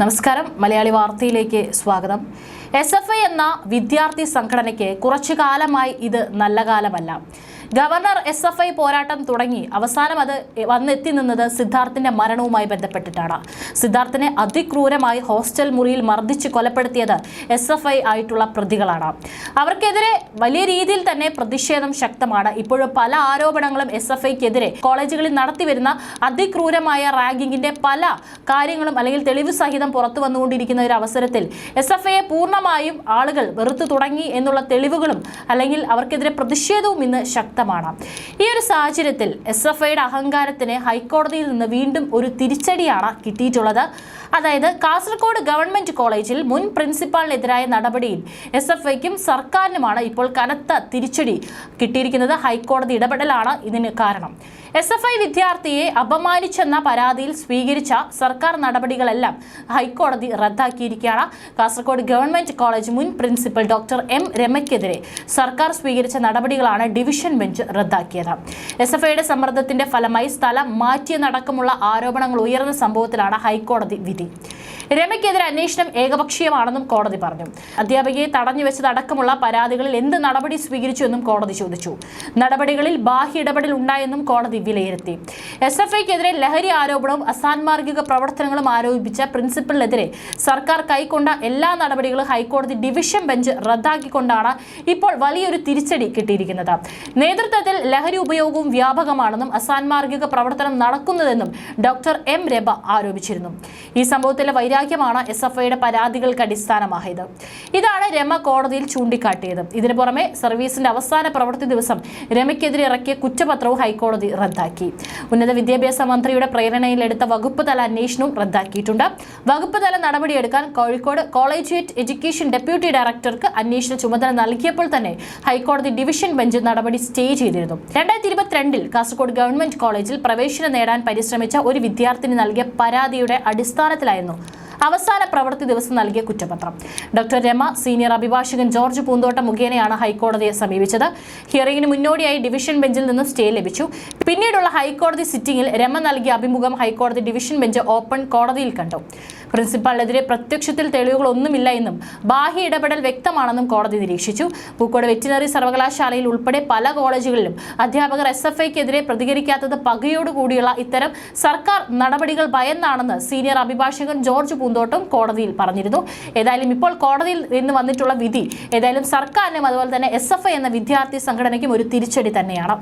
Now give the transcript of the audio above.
നമസ്കാരം. മലയാളി വാർത്തയിലേക്ക് സ്വാഗതം. എസ് എഫ് ഐ എന്ന വിദ്യാർത്ഥി സംഘടനയ്ക്ക് കുറച്ചു കാലമായി ഇത് നല്ല കാലമല്ല. ഗവർണർ എസ് എഫ് ഐ പോരാട്ടം തുടങ്ങി. അവസാനം അത് വന്നെത്തി നിന്നത് സിദ്ധാർത്ഥിന്റെ മരണവുമായി ബന്ധപ്പെട്ടിട്ടാണ്. സിദ്ധാർത്ഥിനെ അതിക്രൂരമായി ഹോസ്റ്റൽ മുറിയിൽ മർദ്ദിച്ച് കൊലപ്പെടുത്തിയത് എസ് എഫ് ഐ ആയിട്ടുള്ള പ്രതികളാണ്. അവർക്കെതിരെ വലിയ രീതിയിൽ തന്നെ പ്രതിഷേധം ശക്തമാണ്. ഇപ്പോഴും പല ആരോപണങ്ങളും എസ് എഫ് ഐക്കെതിരെ കോളേജുകളിൽ നടത്തിവരുന്ന അതിക്രൂരമായ റാങ്കിങ്ങിന്റെ പല കാര്യങ്ങളും അല്ലെങ്കിൽ തെളിവ് സഹിതം പുറത്തു വന്നുകൊണ്ടിരിക്കുന്ന ഒരു അവസരത്തിൽ എസ് എഫ് ഐയെ പൂർണമായും ആളുകൾ വെറുത്തു തുടങ്ങി എന്നുള്ള തെളിവുകളും അല്ലെങ്കിൽ അവർക്കെതിരെ പ്രതിഷേധവും ഇന്ന് ശക്തമാണ് ഈ ഒരു സാഹചര്യത്തിൽ എസ് എഫ് ഐയുടെ അഹങ്കാരത്തിന് ഹൈക്കോടതിയിൽ നിന്ന് വീണ്ടും ഒരു തിരിച്ചടിയാണ് കിട്ടിയിട്ടുള്ളത്. അതായത് കാസർഗോഡ് ഗവൺമെന്റ് കോളേജിൽ മുൻ പ്രിൻസിപ്പാളിനെതിരായ നടപടിയിൽ എസ് എഫ് ഐക്കും സർക്കാരിനുമാണ് ഇപ്പോൾ കനത്ത തിരിച്ചടി കിട്ടിയിരിക്കുന്നത്. ഹൈക്കോടതി ഇടപെടലാണ് ഇതിന് കാരണം. എസ് എഫ് ഐ വിദ്യാർത്ഥിയെ അപമാനിച്ചെന്ന പരാതിയിൽ സ്വീകരിച്ച സർക്കാർ നടപടികളെല്ലാം ഹൈക്കോടതി റദ്ദാക്കിയിരിക്കുകയാണ്. കാസർഗോഡ് ഗവൺമെന്റ് കോളേജ് മുൻ പ്രിൻസിപ്പൽ ഡോക്ടർ എം രമയ്ക്കെതിരെ സർക്കാർ സ്വീകരിച്ച നടപടികളാണ് ഡിവിഷൻ ബെഞ്ച് റദ്ദാക്കിയത്. എസ് എഫ് ഐയുടെ സമ്മർദ്ദത്തിന്റെ ഫലമായി സ്ഥലം മാറ്റിയെന്നടക്കമുള്ള ആരോപണങ്ങൾ ഉയർന്ന സംഭവത്തിലാണ് ഹൈക്കോടതി വിധി. രമയ്ക്കെതിരെ അന്വേഷണം ഏകപക്ഷീയമാണെന്നും കോടതി പറഞ്ഞു. അധ്യാപികയെ തടഞ്ഞു വെച്ചതടക്കമുള്ള പരാതികളിൽ എന്ത് നടപടി സ്വീകരിച്ചു എന്നും കോടതി ചോദിച്ചു. നടപടികളിൽ ബാഹ്യ ഇടപെടൽ ഉണ്ടായെന്നും കോടതി വിലയിരുത്തി. എസ് എഫ് ഐക്കെതിരെ ലഹരി ആരോപണവും അസാൻമാർഗിക പ്രവർത്തനങ്ങളും ആരോപിച്ച പ്രിൻസിപ്പലിനെതിരെ സർക്കാർ കൈക്കൊണ്ട എല്ലാ നടപടികളും ഹൈക്കോടതി ഡിവിഷൻ ബെഞ്ച് റദ്ദാക്കിക്കൊണ്ടാണ് ഇപ്പോൾ വലിയൊരു തിരിച്ചടി കിട്ടിയിരിക്കുന്നത്. നേതൃത്വത്തിൽ ലഹരി ഉപയോഗവും വ്യാപകമാണെന്നും അസാൻമാർഗിക പ്രവർത്തനം നടക്കുന്നതെന്നും ഡോക്ടർ എം രബ ആരോപിച്ചിരുന്നു. ഈ സംഭവത്തിലെ വൈരാഗ്യമാണ് എസ് എഫ് ഐയുടെ പരാതികൾക്ക് അടിസ്ഥാനമായത്. ഇതാണ് രമ കോടതിയിൽ ചൂണ്ടിക്കാട്ടിയത്. ഇതിനു പുറമെ സർവീസിന്റെ അവസാന പ്രവൃത്തി ദിവസം രമയ്ക്കെതിരെ ഇറക്കിയ കുറ്റപത്രവും ഹൈക്കോടതി റദ്ദാക്കി. ഉന്നത വിദ്യാഭ്യാസ മന്ത്രിയുടെ പ്രേരണയിലെടുത്ത വകുപ്പ് തല അന്വേഷണവും റദ്ദാക്കിയിട്ടുണ്ട്. വകുപ്പ് തല നടപടിയെടുക്കാൻ കോഴിക്കോട് കോളേജിയേറ്റ് എഡ്യൂക്കേഷൻ ഡെപ്യൂട്ടി ഡയറക്ടർക്ക് അന്വേഷണ ചുമതല നൽകിയപ്പോൾ തന്നെ ഹൈക്കോടതി ഡിവിഷൻ ബെഞ്ച് നടപടി സ്റ്റേ ചെയ്തിരുന്നു. രണ്ടായിരത്തി ഇരുപത്തിരണ്ടിൽ കാസർഗോഡ് ഗവൺമെന്റ് കോളേജിൽ പ്രവേശനം നേടാൻ പരിശ്രമിച്ച ഒരു വിദ്യാർത്ഥിനി നൽകിയ പരാതിയുടെ അടിസ്ഥാനത്തിലായിരുന്നു അവസാന പ്രവൃത്തി ദിവസം നൽകിയ കുറ്റപത്രം. ഡോക്ടർ രമ സീനിയർ അഭിഭാഷകൻ ജോർജ് പൂന്തോട്ട മുഖേനയാണ് ഹൈക്കോടതിയെ സമീപിച്ചത്. ഹിയറിംഗിന് മുന്നോടിയായി ഡിവിഷൻ ബെഞ്ചിൽ നിന്ന് സ്റ്റേ ലഭിച്ചു. പിന്നീടുള്ള ഹൈക്കോടതി സിറ്റിംഗിൽ രമ നൽകിയ അഭിമുഖം ഹൈക്കോടതി ഡിവിഷൻ ബെഞ്ച് ഓപ്പൺ കോടതിയിൽ കണ്ടു. പ്രിൻസിപ്പാളിനെതിരെ പ്രത്യക്ഷത്തിൽ തെളിവുകളൊന്നുമില്ല എന്നും ബാഹ്യ ഇടപെടൽ വ്യക്തമാണെന്നും കോടതി നിരീക്ഷിച്ചു. പൂക്കോട് വെറ്റിനറി സർവകലാശാലയിൽ ഉൾപ്പെടെ പല കോളേജുകളിലും അധ്യാപകർ എസ് എഫ് ഐക്കെതിരെ പ്രതികരിക്കാത്തത് പകയോടുകൂടിയുള്ള ഇത്തരം സർക്കാർ നടപടികൾ ഭയന്നാണെന്ന് സീനിയർ അഭിഭാഷകൻ ജോർജ് പൂന്തോട്ടും കോടതിയിൽ പറഞ്ഞിരുന്നു. ഏതായാലും ഇപ്പോൾ കോടതിയിൽ നിന്ന് വന്നിട്ടുള്ള വിധി ഏതായാലും സർക്കാരിനും അതുപോലെ തന്നെ എസ് എഫ് ഐ എന്ന വിദ്യാർത്ഥി സംഘടനയ്ക്കും ഒരു തിരിച്ചടി തന്നെയാണ്.